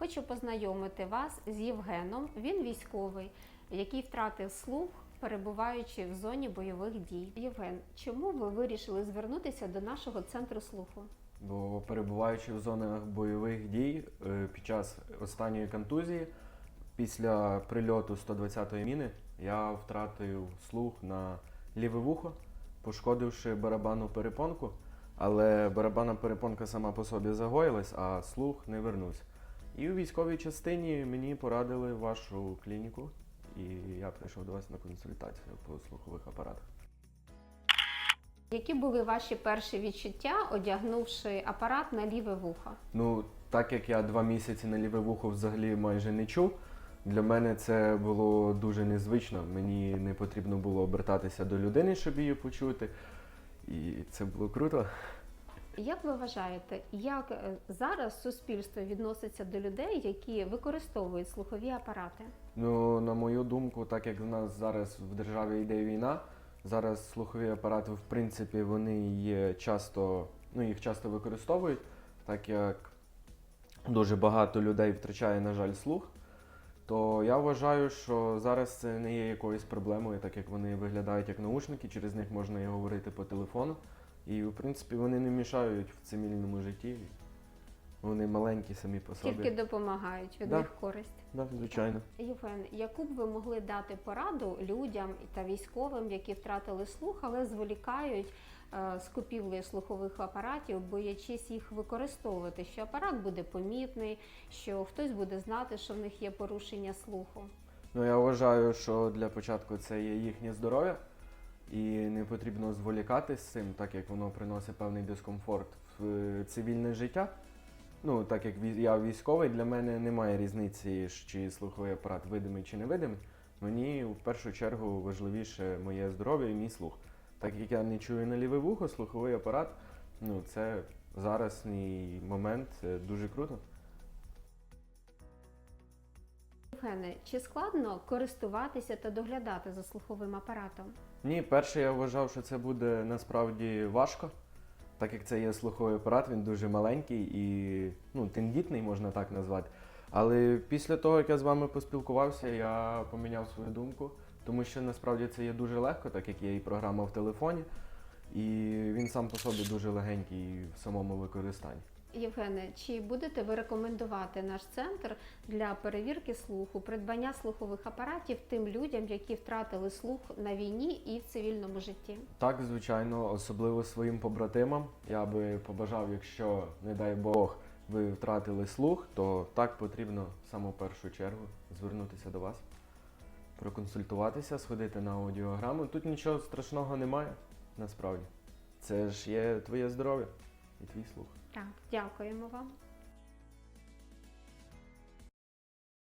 Хочу познайомити вас з Євгеном. Він військовий, який втратив слух, перебуваючи в зоні бойових дій. Євген, чому ви вирішили звернутися до нашого центру слуху? Бо перебуваючи в зонах бойових дій е, під час останньої контузії, після прильоту 120-ї міни, я втратив слух на ліве вухо, пошкодивши барабанну перепонку, але барабанна перепонка сама по собі загоїлась, а слух не вернувся. І у військовій частині мені порадили вашу клініку, і я прийшов до вас на консультацію по слухових апаратах. Які були ваші перші відчуття, одягнувши апарат на ліве вухо? Ну, так як я два місяці на ліве вухо взагалі майже не чув, для мене це було дуже незвично. Мені не потрібно було обертатися до людини, щоб її почути. І це було круто. Як ви вважаєте, як е, зараз суспільство відноситься до людей, які використовують слухові апарати? Ну, на мою думку, так як в нас зараз в державі йде війна, зараз слухові апарати, в принципі, вони є часто, ну, їх часто використовують, так як дуже багато людей втрачає, на жаль, слух. То я вважаю, що зараз це не є якоюсь проблемою, так як вони виглядають як наушники, через них можна і говорити по телефону. І, в принципі, вони не мішають в цивільному житті. Вони маленькі самі по собі. Тільки допомагають від Да. них користь. Да, звичайно. Євген, яку б ви могли дати пораду людям та військовим, які втратили слух, але зволікають е, з купівлею слухових апаратів, боячись їх використовувати, що апарат буде помітний, що хтось буде знати, що в них є порушення слуху. Ну, я вважаю, що для початку це є їхнє здоров'я, і не потрібно зволікати з цим, так як воно приносить певний дискомфорт в е, цивільне життя. Ну, так як я військовий, для мене немає різниці, чи слуховий апарат видимий чи невидимий. Мені в першу чергу важливіше моє здоров'я і мій слух. Так як я не чую на ліве вухо, слуховий апарат, ну це заразній момент е, дуже круто. Євгене, чи складно користуватися та доглядати за слуховим апаратом? Ні, перше я вважав, що це буде насправді важко, так як це є слуховий апарат, він дуже маленький і ну, тендітний, можна так назвати. Але після того, як я з вами поспілкувався, я поміняв свою думку, тому що насправді це є дуже легко, так як є і програма в телефоні, і він сам по собі дуже легенький в самому використанні. Євгене, чи будете ви рекомендувати наш центр для перевірки слуху, придбання слухових апаратів тим людям, які втратили слух на війні і в цивільному житті? Так, звичайно, особливо своїм побратимам. Я би побажав, якщо, не дай Бог, ви втратили слух, то так потрібно в саму першу чергу звернутися до вас, проконсультуватися, сходити на аудіограму. Тут нічого страшного немає, насправді. Це ж є твоє здоров'я і твій слух. Так, дякуємо вам.